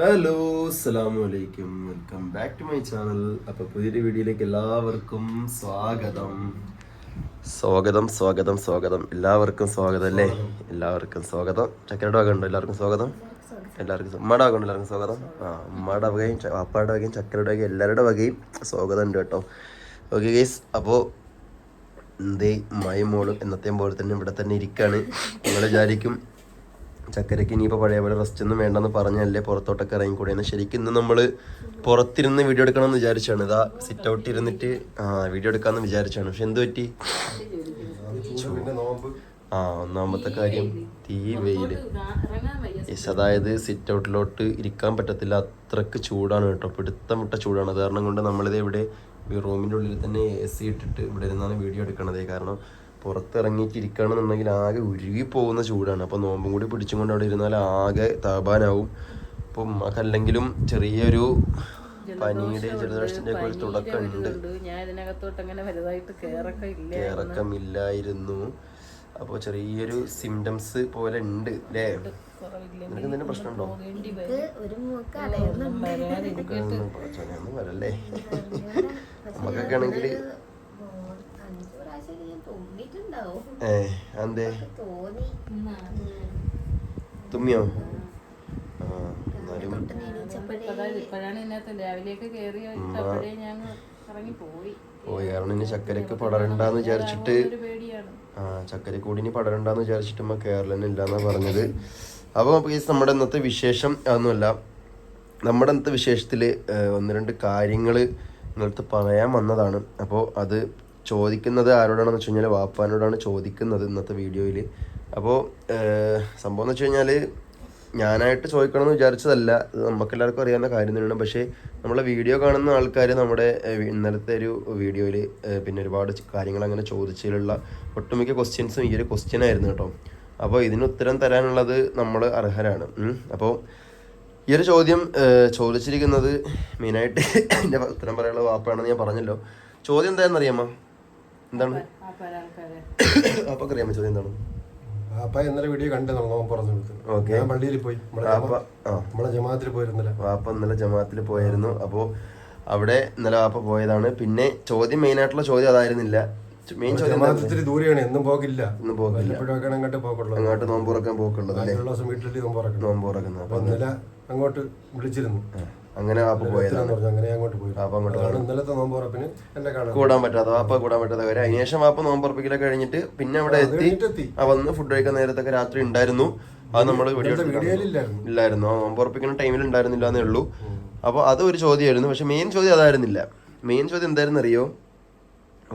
Hello അസ്സലാമു അലൈക്കും welcome back to my channel അപ്പൊ പുതിയൊരു വീഡിയോയിലേക്ക് എല്ലാവർക്കും സ്വാഗതം. സ്വാഗതം സ്വാഗതം സ്വാഗതം. എല്ലാവർക്കും സ്വാഗതം അല്ലേ? എല്ലാവർക്കും സ്വാഗതം. ചക്കരയുടെ വക ഉണ്ടോ എല്ലാവർക്കും സ്വാഗതം. എല്ലാവർക്കും ഉമ്മയുടെ വക ഉണ്ടോ എല്ലാവർക്കും സ്വാഗതം. ആ ഉമ്മയുടെ വകയും അപ്പയുടെ വാപ്പായുടെ വകയും ചക്കരയുടെ വകയും എല്ലാവരുടെ വകയും സ്വാഗതം ഉണ്ട് കേട്ടോ. ഓക്കെ ഗൈസ് അപ്പോൾ എന്തേ മൈ മോളും എന്നത്തെയും പോലെ തന്നെ ഇവിടെ തന്നെ ഇരിക്കുകയാണ് നിങ്ങൾ വിചാരിക്കും ചക്കരയ്ക്ക് ഇനിയിപ്പോൾ പഴയ പോലെ റെസ്റ്റ് ഒന്നും വേണ്ടെന്ന് പറഞ്ഞല്ലേ പുറത്തോട്ടൊക്കെ ഇറങ്ങിക്കൂടെയാണ് ശരിക്കും ഇന്ന് നമ്മൾ പുറത്തിരുന്ന് വീഡിയോ എടുക്കണമെന്ന് വിചാരിച്ചാണ്. ഇതാ സിറ്റ് ഔട്ട് ഇരുന്നിട്ട് ആ വീഡിയോ എടുക്കാമെന്ന് വിചാരിച്ചാണ്. പക്ഷെ എന്ത് പറ്റി? ആ ഒന്നാമത്തെ കാര്യം തീ വെയിൽ യെസ് അതായത് സിറ്റ് ഔട്ടിലോട്ട് ഇരിക്കാൻ പറ്റത്തില്ല. അത്രയ്ക്ക് ചൂടാണ് കേട്ടോ. പിടുത്തം വിട്ട ചൂടാണ്. കാരണം കൊണ്ട് നമ്മളിത് ഇവിടെ റൂമിന്റെ ഉള്ളിൽ തന്നെ എ സി ഇട്ടിട്ട് ഇവിടെ ഇരുന്നാണ് വീഡിയോ എടുക്കണത്. കാരണം പുറത്തിറങ്ങിയിട്ട് എന്നുണ്ടെങ്കിൽ ആകെ ഉരുകി പോകുന്ന ചൂടാണ്. അപ്പോൾ നോമ്പും കൂടി പിടിച്ചും കൊണ്ട് അവിടെ ഇരുന്നാൽ ആകെ താപാനാവും. അപ്പം അതല്ലെങ്കിലും ചെറിയൊരു പനിയുടെ ജലദോഷത്തിന്റെ ഒക്കെ ഒരു തുടക്കം ഉണ്ട്. ഞാൻ ഇതിനകത്തോട്ട് അങ്ങനെ വലുതായിട്ട് ഇല്ല കേറക്കമില്ലായിരുന്നു. അപ്പോൾ ചെറിയൊരു സിംറ്റംസ് പോലെ ഉണ്ട് അല്ലേ നിനക്ക് എന്തെങ്കിലും പ്രശ്നമുണ്ടോ? വരല്ലേ? നമുക്കൊക്കെ ആണെങ്കിൽ ഏ എന്തേ തോന്നി. തുമ്മിയോ? ആ. എന്നാലും പോയി പോയി കാരണം ഇനി ചക്കരക്ക് പടരണ്ടെന്ന് വിചാരിച്ചിട്ട് ആ ചക്കരക്കൂടി കൂടി ഇനി പടരണ്ടെന്ന് വിചാരിച്ചിട്ട് നമ്മ കേരളം ഇല്ലാന്നാ പറഞ്ഞത് അപ്പോൾ നമ്മുടെ ഇന്നത്തെ വിശേഷം അതൊന്നുമല്ല. നമ്മുടെ ഇന്നത്തെ വിശേഷത്തിൽ ഒന്ന് രണ്ട് കാര്യങ്ങൾ നിങ്ങളടുത്ത് പറയാൻ വന്നതാണ്. അപ്പോൾ അത് ചോദിക്കുന്നത് ആരോടാണെന്ന് വെച്ച് കഴിഞ്ഞാൽ വാപ്പാനോടാണ് ചോദിക്കുന്നത് ഇന്നത്തെ വീഡിയോയിൽ അപ്പോൾ സംഭവം എന്ന് വെച്ച് കഴിഞ്ഞാൽ ഞാനായിട്ട് ചോദിക്കണമെന്ന് വിചാരിച്ചതല്ല. നമുക്കെല്ലാവർക്കും അറിയാവുന്ന കാര്യം തന്നെയാണ്. പക്ഷേ നമ്മളെ വീഡിയോ കാണുന്ന ആൾക്കാർ നമ്മുടെ ഇന്നലത്തെ ഒരു വീഡിയോയിൽ പിന്നെ ഒരുപാട് കാര്യങ്ങൾ അങ്ങനെ ചോദിച്ചതിലുള്ള ഒട്ടുമിക്ക ക്വസ്റ്റ്യൻസും ഈ ഒരു ക്വസ്റ്റ്യൻ ആയിരുന്നു കേട്ടോ. അപ്പോൾ ഇതിന് ഉത്തരം തരാനുള്ളത് നമ്മൾ അർഹരാണ്. അപ്പോൾ ഈ ഒരു ചോദ്യം ചോദിച്ചിരിക്കുന്നത് മെയിനായിട്ട് എന്റെ ഉത്തരം പറയാനുള്ള വാപ്പാണെന്ന് ഞാൻ പറഞ്ഞല്ലോ. ചോദ്യം എന്താണെന്ന് അറിയാമോ എന്താണ്? അപ്പൊ അറിയാൻ പറ്റുന്നത് ചോദ്യം എന്താണ്? അപ്പ ഇന്നലെ വീഡിയോ കണ്ടു നമ്മൾ പറഞ്ഞു ഓക്കേ. ഞാൻ പള്ളിയിൽ പോയി. നമ്മളെ ജമാഅത്തിൽ പോയിരുന്നില്ല. വാപ്പ ഇന്നലെ ജമാഅത്തിൽ പോയായിരുന്നു. അപ്പോൾ അവിടെ ഇന്നലെ വാപ്പ പോയതാണ്. പിന്നെ ചോദ്യം മെയിൻ ആയിട്ടുള്ള ചോദ്യം അതായിരുന്നില്ല. മെയിൻ ചോദ്യം ദൂരെയാണ്. എന്നും പോകില്ല ഇന്ന് പോകില്ല വല്ലപ്പോഴൊക്കെ അങ്ങോട്ട് പോക്കുള്ളൂ. അങ്ങോട്ട് നോമ്പ് തുറക്കാൻ പോക്കുള്ളത് ദിവസം വീട്ടിൽ നോമ്പ് തുറക്കണം. നോമ്പ് തുറക്കുന്നത്. അപ്പൊ അപ്പൊ ഇന്നലെ അങ്ങോട്ട് വിളിച്ചിരുന്നു. അങ്ങനെ വാപ്പ പോയതാണ് അങ്ങനെ അങ്ങോട്ട് പോയി. വാപ്പ അങ്ങോട്ട് ഇന്നലത്തെ എന്നെ കാണാൻ കൂടാൻ പറ്റാത്ത വാപ്പ കൂടാൻ പറ്റാത്ത കാര്യം. അതിനുശേഷം വാപ്പ നോമ്പ് ഉറപ്പിക്കലൊക്കെ കഴിഞ്ഞിട്ട് പിന്നെ അവിടെ എത്തി. വന്ന് ഫുഡ് കഴിക്കാൻ നേരത്തൊക്കെ രാത്രി ഉണ്ടായിരുന്നു. അത് നമ്മൾ ഇല്ലായിരുന്നു. ആ നോമ്പ് ഉറപ്പിക്കുന്ന ടൈമിൽ ഉണ്ടായിരുന്നില്ല എന്നേ ഉള്ളൂ. അപ്പോൾ അത് ഒരു ചോദ്യമായിരുന്നു. പക്ഷെ മെയിൻ ചോദ്യം അതായിരുന്നില്ല. മെയിൻ ചോദ്യം എന്തായിരുന്നു അറിയോ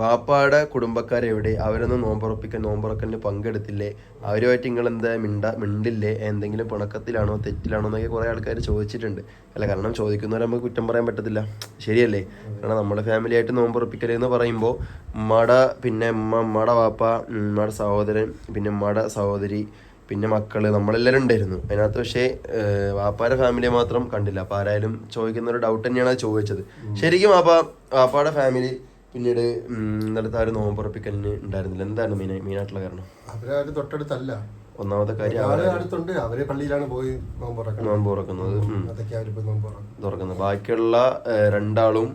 വാപ്പാടെ കുടുംബക്കാരെവിടെ അവരൊന്നും നോമ്പുറപ്പിക്കാൻ നോമ്പുറക്കലിന് പങ്കെടുത്തില്ലേ? അവരുമായിട്ട് നിങ്ങൾ എന്താ മിണ്ട മിണ്ടില്ലേ? എന്തെങ്കിലും പിണക്കത്തിലാണോ തെറ്റിലാണോ എന്നൊക്കെ കുറേ ആൾക്കാർ ചോദിച്ചിട്ടുണ്ട്. അല്ല കാരണം ചോദിക്കുന്നവരെ നമുക്ക് കുറ്റം പറയാൻ പറ്റത്തില്ല. ശരിയല്ലേ? കാരണം നമ്മുടെ ഫാമിലി ആയിട്ട് നോമ്പുറപ്പിക്കൽ എന്ന് പറയുമ്പോൾ ഉമ്മയുടെ പിന്നെ ഉമ്മ ഉമ്മയുടെ വാപ്പ ഉമ്മയുടെ സഹോദരൻ പിന്നെ ഉമ്മയുടെ സഹോദരി പിന്നെ മക്കൾ നമ്മളെല്ലാവരും ഉണ്ടായിരുന്നു. അതിനകത്ത് പക്ഷേ വാപ്പാടെ ഫാമിലി ഫാമിലിയെ മാത്രം കണ്ടില്ല. അപ്പോൾ ആരായാലും ചോദിക്കുന്ന ഒരു ഡൗട്ട് തന്നെയാണ് അത് ചോദിച്ചത്. ശരിക്കും വാപ്പ വാപ്പായുടെ ഫാമിലി പിന്നീട് നടത്ത ഇന്നലത്തെ ആ ഒരു നോമ്പുറപ്പിക്കലിന് ഉണ്ടായിരുന്നില്ല. എന്താണ് മെയിൻ മെയിനായിട്ടുള്ള കാരണം? അവർ അവർ തൊട്ടടുത്തല്ല. ഒന്നാമത്തെ കാര്യം അടുത്തുണ്ട്. അവർ പള്ളിയിലാണ് പോയി നോമ്പ് തുറക്കുന്നത് തുറക്കുന്നത്. ബാക്കിയുള്ള രണ്ടാളും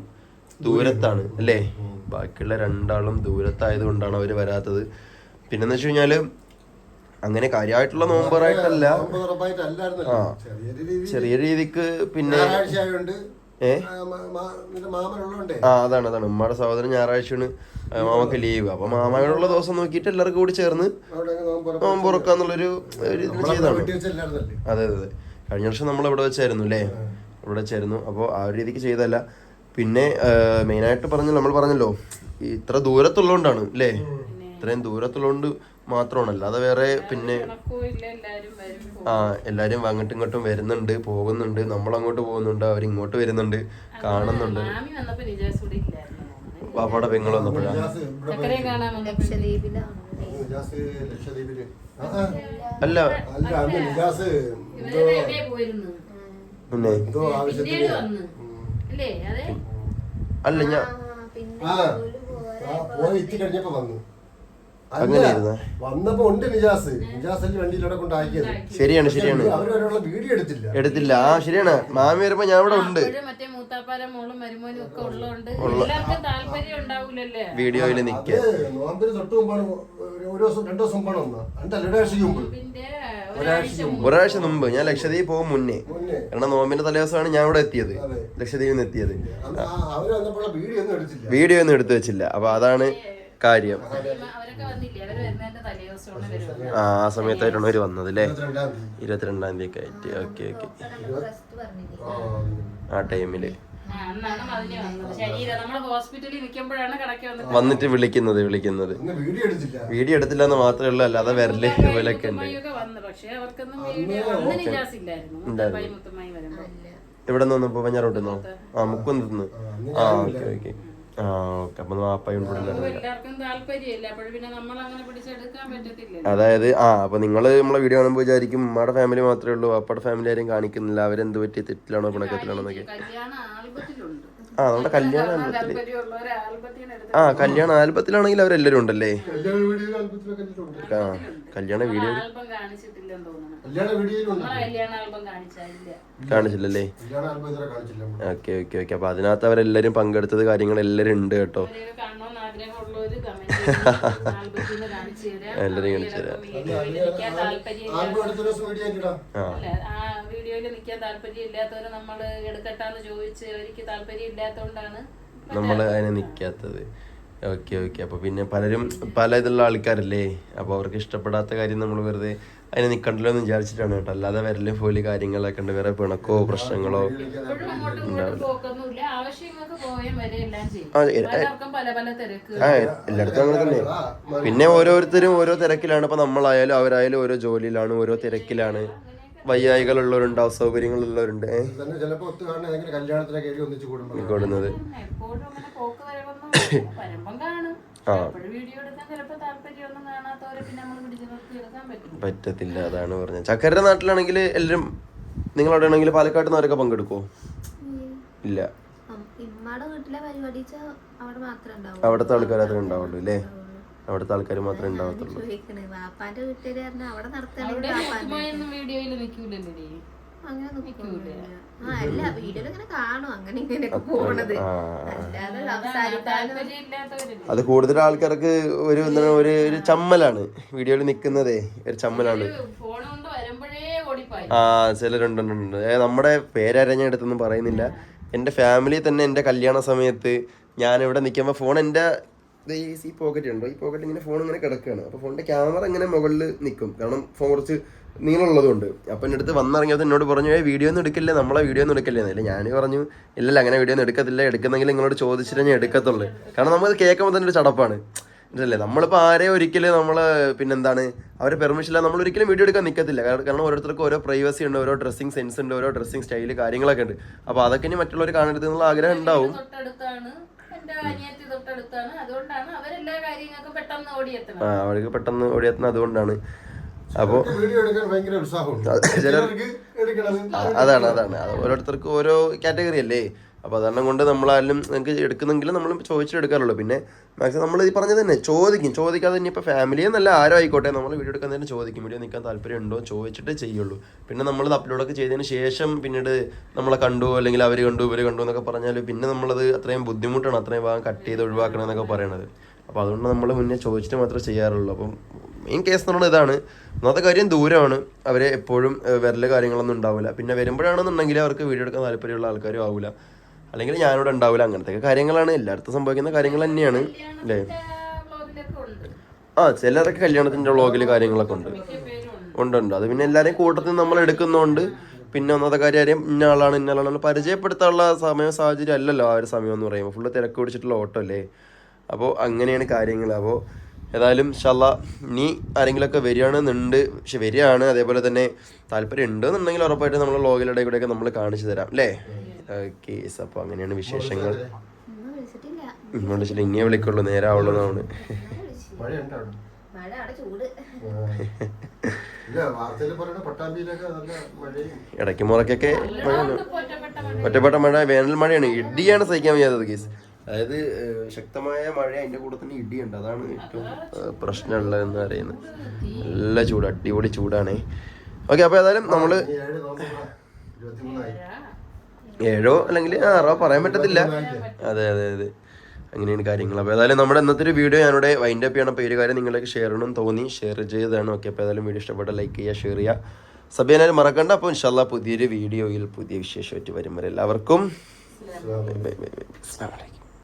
ദൂരത്താണ് അല്ലേ? ബാക്കിയുള്ള രണ്ടാളും ദൂരത്തായത് കൊണ്ടാണ് അവർ വരാത്തത്. പിന്നെന്ന് വെച്ച് കഴിഞ്ഞാൽ അങ്ങനെ കാര്യമായിട്ടുള്ള നോമ്പറായിട്ടല്ല ചെറിയ രീതിക്ക് പിന്നെ ആ അതാണ് അതാണ്. ഉമ്മയുടെ സഹോദരൻ ഞായറാഴ്ചയാണ്. മാമക്ക് ലീവ് അപ്പൊ മാമയോടുള്ള ദിവസം നോക്കിയിട്ട് എല്ലാവർക്കും കൂടി ചേർന്ന് പുറക്കാന്നുള്ളൊരു നോമ്പ് തുറക്കാന്നുള്ളൊരു ചെയ്താണ് അതെ അതെ അതെ. കഴിഞ്ഞ വർഷം നമ്മൾ ഇവിടെ വെച്ചായിരുന്നു അല്ലേ? ഇവിടെ വെച്ചായിരുന്നു. അപ്പോൾ ആ ഒരു രീതിക്ക് ചെയ്തല്ല പിന്നെ മെയിനായിട്ട് പറഞ്ഞു നമ്മൾ പറഞ്ഞല്ലോ ഇത്ര ദൂരത്തുള്ളതുകൊണ്ടാണ് അല്ലേ? ഇത്രയും ദൂരത്തുള്ളതുകൊണ്ട് മാത്രമാണ് അല്ലാതെ വേറെ പിന്നെ ആ എല്ലാരും അങ്ങോട്ടും ഇങ്ങോട്ടും വരുന്നുണ്ട് പോകുന്നുണ്ട്. നമ്മൾ അങ്ങോട്ട് പോകുന്നുണ്ട് അവർ ഇങ്ങോട്ട് വരുന്നുണ്ട് കാണുന്നുണ്ട്. മാമി വന്നപ്പോ നിജാസ് കൂടെ ഇല്ലായിരുന്നു പാപ്പാടെ പെങ്ങൾ വന്നപ്പോഴാണ്. അല്ല പിന്നെ. അല്ലേ ഞാൻ പോയി. കഴിഞ്ഞപ്പോ വന്നു. അങ്ങനെയായിരുന്നോ? വന്നപ്പോ ഉണ്ട് നിജാസ് നിജാസ് വണ്ടിയിലൂടെ കൊണ്ടാക്കിയത്. ശരിയാണ് ശരിയാണ്. അവരവരുള്ള വീഡിയോ എടുത്തില്ല. എടുത്തില്ല. ആ ശരിയാണ്. മാമി വരുമ്പോ ഞാൻ ഇവിടെ ഉണ്ട്. വീഡിയോയിൽ നിക്ക. നോമ്പിന് തൊട്ട് മുമ്പാണ് ഒരു- ദിവസം രണ്ടു ദിവസം മുമ്പാണ് വന്നത്. രണ്ടല്ല ഒരാഴ്ചക്ക് മുമ്പ് പിന്നെ ഒരാഴ്ച മുമ്പ്. ഞാൻ ലക്ഷദ്വീപ് പോകും മുന്നേ. കാരണം നോമ്പിന്റെ തലേദിവസമാണ് ഞാൻ ഇവിടെ എത്തിയത്. ലക്ഷദ്വീപിൽ നിന്ന് എത്തിയത്. വീഡിയോ ഒന്നും എടുത്തില്ല. വീഡിയോ ഒന്നും എടുത്തു വെച്ചില്ല. അപ്പൊ അതാണ് കാര്യം. അവരൊക്കെ വന്നില്ലേ? അവർ വരുന്നതിന്റെ തലേദിവസമാണ് വരുന്നത് ആ ആ സമയത്തായിട്ടാണ് അവർ വന്നത് അല്ലേ? ഇരുപത്തിരണ്ടാം തീയതി. ഒക്കെ ആയിട്ട്. Okay okay. ആ, ടൈമിൽ. വന്നിട്ട് വിളിക്കുന്നത് വിളിക്കുന്നത്. വീഡിയോ എടുത്തില്ല. എന്ന് മാത്രമേ ഉള്ളൂ അല്ലാതെ വരൽ ഇവലൊക്കെ ഉണ്ട്. ഇവിടെ നിന്ന് വന്നപ്പോ പഞ്ഞാറോട്ട് നിന്നോ? ആ മുക്കുന്ന് ആ ഓക്കെ ഓക്കെ. അതായത് ആ അപ്പൊ നിങ്ങൾ നമ്മളെ വീഡിയോ കാണുമ്പോൾ വിചാരിക്കും ഉമ്മയുടെ ഫാമിലി മാത്രമേ ഉള്ളൂ അപ്പയുടെ ഫാമിലി ആരും കാണിക്കുന്നില്ല അവരെന്ത് പറ്റിയ തെറ്റിലാണോ പിണക്കത്തിലാണോ എന്നൊക്കെ. ആ നമ്മുടെ കല്യാണ ആൽബത്തിൽ ആ കല്യാണ ആൽബത്തിലാണെങ്കിൽ അവരെല്ലാരും ഉണ്ടല്ലേ? ആ കല്യാണ വീഡിയോ ആൽബം കാണിച്ചിട്ടില്ലെന്ന് തോന്നുന്നു. കല്യാണ വീഡിയോയിലുണ്ട് നമ്മളെ കല്യാണ ആൽബം കാണിച്ചില്ല കാണിച്ചില്ലല്ലേ. Okay okay okay. അപ്പൊ അതിനകത്ത് അവരെല്ലാരും പങ്കെടുത്തത് കാര്യങ്ങൾ എല്ലാരും ഉണ്ട് കേട്ടോ. ആഗ്രഹമുള്ളവര് കമന്റ് ആൽബത്തിന് കാണിച്ചു തരാം. എല്ലാരും കാണിച്ചു തരാം. വീഡിയോയിൽ നിൽക്കാൻ താല്പര്യം ആൽബം അടുത്ത ദിവസം വീഡിയോ ആയിട്ടിടാം ആ. അല്ല ആ വീഡിയോയിൽ നിൽക്കാൻ താല്പര്യം ഇല്ലാത്തവര് നമ്മൾ എടുക്കട്ടാന്ന് ചോദിച്ച് അവർക്ക് താല്പര്യം ഇല്ലാത്തതുകൊണ്ടാണ് നമ്മൾ അതിനെ നിക്കാത്തത്. ഓക്കെ ഓക്കെ അപ്പൊ പിന്നെ പലരും പല ഇതുള്ള ആൾക്കാരല്ലേ? അപ്പൊ അവർക്ക് ഇഷ്ടപ്പെടാത്ത കാര്യം നമ്മൾ വെറുതെ അതിനെ നിൽക്കണ്ടല്ലോ എന്ന് വിചാരിച്ചിട്ടാണ് കേട്ടോ. അല്ലാതെ വരലും പോലി കാര്യങ്ങളൊക്കെ ഉണ്ട്. വേറെ പിണക്കോ പ്രശ്നങ്ങളോ ആ, ആ എല്ലായിടത്തും അങ്ങനെ തന്നെ. പിന്നെ ഓരോരുത്തരും ഓരോ തിരക്കിലാണ്. ഇപ്പൊ നമ്മളായാലും അവരായാലും ഓരോ ജോലിയിലാണ് ഓരോ തിരക്കിലാണ്. വയ്യായികളുള്ളവരുണ്ട് അസൗകര്യങ്ങളുള്ളവരുണ്ട് ഏഹ് തന്നെ പറ്റത്തില്ല അതാണ് പറഞ്ഞത്. ചക്കരയുടെ നാട്ടിലാണെങ്കിൽ നിങ്ങൾ അവിടെ ആണെങ്കിൽ പാലക്കാട് നിന്നവരൊക്കെ പങ്കെടുക്കോ ഇല്ല. അവിടുത്തെ ആൾക്കാർ അത്ര ഉണ്ടാവുള്ളൂ അല്ലേ അവിടുത്തെ ആൾക്കാർ മാത്രമേ ഉണ്ടാവത്തുള്ളൂ. വീഡിയോയിൽ അങ്ങനെ നോക്കിക്കൂല ആ അല്ല വീഡിയോയിൽ ഇങ്ങനെ കാണും. അങ്ങനെ ഇങ്ങനെയൊക്കെ പോണത്. അല്ലാതെ സംസാരിക്കാനും അത് കൂടുതൽ ആൾക്കാർക്ക് ഒരു എന്താണ് ഒരു ഒരു ചമ്മലാണ്. വീഡിയോയിൽ നിൽക്കുന്നതേ ഒരു ചമ്മലാണ്. ആ ചിലരുണ്ടുണ്ട് ഏ, നമ്മുടെ പേരരഞ്ഞെടുത്തൊന്നും പറയുന്നില്ല. എന്റെ ഫാമിലി തന്നെ എന്റെ കല്യാണ സമയത്ത് ഞാൻ ഇവിടെ നിൽക്കുമ്പോൾ ഫോൺ എന്റെ ഈ ഈ പോക്കറ്റ് ഉണ്ടോ? ഈ പോക്കറ്റ് ഇങ്ങനെ ഫോൺ ഇങ്ങനെ കിടക്കുകയാണ് അപ്പോൾ ഫോണിന്റെ ക്യാമറ ഇങ്ങനെ മുകളിൽ നിൽക്കും. കാരണം ഫോൺ കുറച്ച് നീളമുള്ളതുകൊണ്ട്. അപ്പം എന്റെ അടുത്ത് വന്നിറങ്ങിയത് എന്നോട് പറഞ്ഞു ഏ വീഡിയോ ഒന്നും എടുക്കില്ലേ? നമ്മളെ വീഡിയോ ഒന്നും എടുക്കില്ലേ? എന്നില്ല ഞാൻ പറഞ്ഞു ഇല്ലല്ല അങ്ങനെ വീഡിയോ ഒന്നും എടുക്കത്തില്ല. എടുക്കുന്നെങ്കിൽ നിങ്ങളോട് ചോദിച്ചിട്ട് ഞാൻ എടുക്കത്തുള്ളൂ. കാരണം നമുക്ക് കേൾക്കുമ്പോൾ തന്നെ ഒരു ചടപ്പാണ്. ഇതല്ലേ നമ്മളിപ്പോൾ ആരെയും ഒരിക്കലും നമ്മൾ പിന്നെന്താണ് അവരെ പെർമിഷൻ ഇല്ല നമ്മൾ ഒരിക്കലും വീഡിയോ എടുക്കാൻ നിൽക്കത്തില്ല കാരണം ഓരോരുത്തർക്കും ഓരോ പ്രൈവസി ഉണ്ട് ഓരോ ഡ്രസ്സിംഗ് സെൻസ് ഉണ്ട് ഓരോ ഡ്രസ്സിംഗ് സ്റ്റൈൽ കാര്യങ്ങളൊക്കെ ഉണ്ട്. അപ്പോൾ അതൊക്കെ ഇനി മറ്റുള്ളവർ കാണരുത് എന്നുള്ള ആഗ്രഹം ഉണ്ടാവും. ആ അവൾക്ക് അവർക്ക് പെട്ടെന്ന് ഓടിയെത്തുന്നത് അതുകൊണ്ടാണ്. അപ്പോൾ ചിലർ- അതാണ് അതാണ്. അത് ഓരോരുത്തർക്കും ഓരോ കാറ്റഗറി അല്ലേ? അപ്പോൾ അതെണ്ണം കൊണ്ട് നമ്മളാലും നിങ്ങൾക്ക് എടുക്കുന്നെങ്കിലും നമ്മൾ ചോദിച്ചെടുക്കാറുള്ളൂ പിന്നെ മാക്സിമം നമ്മൾ ഈ പറഞ്ഞത് തന്നെ ചോദിക്കും. ചോദിക്കാതെ തന്നെ ഇപ്പോൾ ഫാമിലി എന്നല്ല ആരോ ആയിക്കോട്ടെ നമ്മൾ വീഡിയോ എടുക്കാൻ തന്നെ ചോദിക്കും. വീഡിയോ നിൽക്കാൻ താല്പര്യം ഉണ്ടോ ചോദിച്ചിട്ട് ചെയ്യുള്ളൂ. പിന്നെ നമ്മൾ അപ്ലോഡൊക്കെ ചെയ്തതിന് ശേഷം പിന്നീട് നമ്മളെ കണ്ടു അല്ലെങ്കിൽ അവർ കണ്ടു ഇവർ കണ്ടു എന്നൊക്കെ പറഞ്ഞാൽ പിന്നെ നമ്മളത് അത്രയും ബുദ്ധിമുട്ടാണ്. അത്രയും ഭാഗം കട്ട് ചെയ്ത് ഒഴിവാക്കണം എന്നൊക്കെ പറയണത്. അപ്പോൾ അതുകൊണ്ട് നമ്മൾ മുന്നേ ചോദിച്ചിട്ട് മാത്രമേ ചെയ്യാറുള്ളൂ. അപ്പം മെയിൻ കേസ് എന്ന് പറയുന്നത് ഇതാണ്. ഒന്നാമത്തെ കാര്യം ദൂരമാണ് അവരെ എപ്പോഴും വരൽ കാര്യങ്ങളൊന്നും ഉണ്ടാവില്ല പിന്നെ വരുമ്പോഴാണെന്നുണ്ടെങ്കിൽ അവർക്ക് വീഡിയോ എടുക്കാൻ താല്പര്യമുള്ള ആൾക്കാരും ആവില്ല അല്ലെങ്കിൽ ഞാനിവിടെ ഉണ്ടാവില്ല അങ്ങനത്തെ കാര്യങ്ങളാണ്. എല്ലായിടത്തും സംഭവിക്കുന്ന കാര്യങ്ങൾ തന്നെയാണ്. അല്ലേ? ആ ചിലരൊക്കെ കല്യാണത്തിന്റെ വ്ളോഗിൽ കാര്യങ്ങളൊക്കെ ഉണ്ട്. ഉണ്ട് ഉണ്ട്. അത് പിന്നെ എല്ലാവരെയും കൂട്ടത്തിൽ നമ്മൾ എടുക്കുന്നതുകൊണ്ട് പിന്നെ ഒന്നാമത്തെ കാര്യം ഇന്ന ആളാണ് ഇന്ന ആളാണ് പരിചയപ്പെടുത്താനുള്ള സമയം സാഹചര്യം അല്ലല്ലോ ആ ഒരു സമയം എന്ന് പറയുമ്പോൾ. ഫുള്ള് തിരക്ക് പിടിച്ചിട്ടുള്ള ഓട്ടോ അല്ലേ അപ്പോൾ അങ്ങനെയാണ് കാര്യങ്ങൾ. അപ്പോൾ ഏതായാലും ഷല്ല ഇനി ആരെങ്കിലുമൊക്കെ വരികയാണെന്നുണ്ട് പക്ഷെ വരികയാണ്. അതേപോലെ തന്നെ താല്പര്യം ഉണ്ടെന്നുണ്ടെങ്കിൽ ഉറപ്പായിട്ട് നമ്മൾ ലോകിലിടെ കൂടെയൊക്കെ നമ്മൾ കാണിച്ചു തരാം അല്ലേ ഓക്കെ അപ്പോൾ അങ്ങനെയാണ് വിശേഷങ്ങൾ. വിളിച്ചിട്ട് ഇങ്ങനെ വിളിക്കുള്ളൂ നേരെ ആവുള്ളൂ എന്നാണ്. മഴയുണ്ട് അവിടെ മഴ അവിടെ ചൂട് ഇല്ല വാർത്തയിൽ പറയുന്ന പട്ടാമ്പിയിലൊക്കെ നല്ല മഴയും ഇടയ്ക്ക് മുറക്കൊക്കെ ഒറ്റപ്പെട്ട മഴ വേനൽ മഴയാണ്. ഇടിയാണ് സഹിക്കാൻ വയ്യാത്തത് കേസ് അതായത് ശക്തമായ മഴ അതിന്റെ കൂടെ തന്നെ ഇടിയുണ്ട്. അതാണ് ഏറ്റവും പ്രശ്നമുള്ളത് എന്ന് പറയുന്നത്. നല്ല ചൂട് അടിപൊളി ചൂടാണ്. ഓക്കെ അപ്പൊ ഏതായാലും നമ്മൾ ഇനി ഏഴ് അല്ലെങ്കിൽ ആറോ പറയാൻ പറ്റത്തില്ല. അതെ അതെ അതെ. അങ്ങനെയാണ് കാര്യങ്ങൾ. അപ്പോൾ ഏതായാലും നമ്മുടെ ഇന്നത്തെ ഒരു വീഡിയോ ഞാനിവിടെ വൈൻഡ് അപ്പ് ചെയ്യണം. അപ്പോൾ ഈ ഒരു കാര്യം നിങ്ങൾക്ക് ഷെയർ ചെയ്യണം തോന്നി. ഷെയർ ചെയ്തതാണ്. ഓക്കെ അപ്പോൾ ഏതായാലും വീഡിയോ ഇഷ്ടപ്പെട്ട ലൈക്ക് ചെയ്യുക ഷെയർ ചെയ്യുക. സഭ്യനായാലും മറക്കണ്ട. അപ്പോൾ ഇൻഷാല്ല പുതിയൊരു വീഡിയോയിൽ പുതിയ വിശേഷമായിട്ട് വരും. വരെ എല്ലാവർക്കും ബൈ ബൈ അസ്സലാമു അലൈക്കും